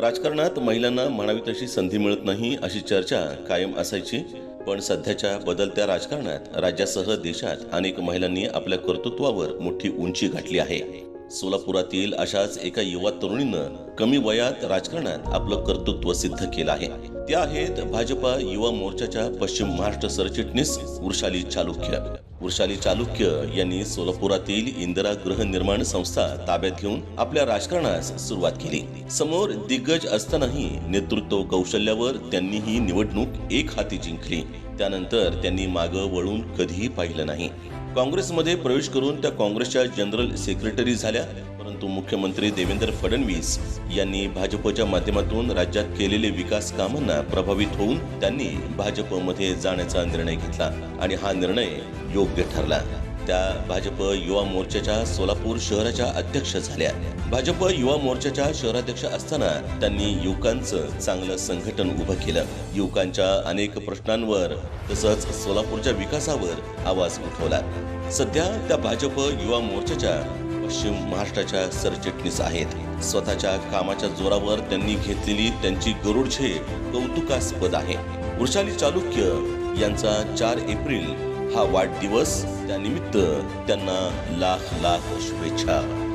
राजकारणात महिलांना म्हणावी तशी संधी मिळत नाही अशी चर्चा कायम असायची. पण सध्याच्या बदलत्या राजकारणात राज्यासह देशात अनेक महिलांनी आपल्या कर्तृत्वावर मोठी उंची गाठली आहे. सोलापुरातील अशाच एका युवा तरुणीनं कमी वयात राजकारणात आपलं कर्तृत्व सिद्ध केलं आहे. त्या आहेत भाजपा युवा मोर्चाच्या पश्चिम महाराष्ट्र सरचिटणीस वृषाली चालुक्य. वृषाली चालुक्य यांनी सोलापुरातील इंदिरा गृहनिर्माण संस्था ताब्यात घेऊन आपल्या राजकारणास सुरुवात केली. समोर दिग्गज असतानाही नेतृत्व कौशल्यावर त्यांनी ही निवडणूक एक हाती जिंकली. त्यानंतर त्यांनी मागं वळून कधीही पाहिलं नाही. काँग्रेसमध्ये प्रवेश करून त्या काँग्रेसच्या जनरल सेक्रेटरी झाल्या परंतु मुख्यमंत्री देवेंद्र फडणवीस यांनी भाजपच्या माध्यमातून राज्यात केलेले विकास कामांना प्रभावित होऊन त्यांनी भाजपमध्ये जाण्याचा निर्णय घेतला आणि हा निर्णय योग्य ठरला. त्या भाजप युवा मोर्चाच्या सोलापूर शहराच्या अध्यक्ष झाल्या. भाजप युवा मोर्चाच्या शहराध्यक्ष असताना त्यांनी युवकांचं चांगलं संघटन उभं केलं. युवकांच्या अनेक प्रश्नांवर तसंच सोलापूरच्या विकासावर आवाज उठवला. सध्या त्या भाजप युवा मोर्चाच्या पश्चिम महाराष्ट्राच्या सरचिटणीस आहेत. स्वतःच्या कामाच्या जोरावर त्यांनी घेतलेली त्यांची गरुडछे कौतुकास्पद आहे. वृषाली चालुक्य यांचा चार एप्रिल हा वाढदिवस त्यानिमित्त त्यांना लाख लाख शुभेच्छा.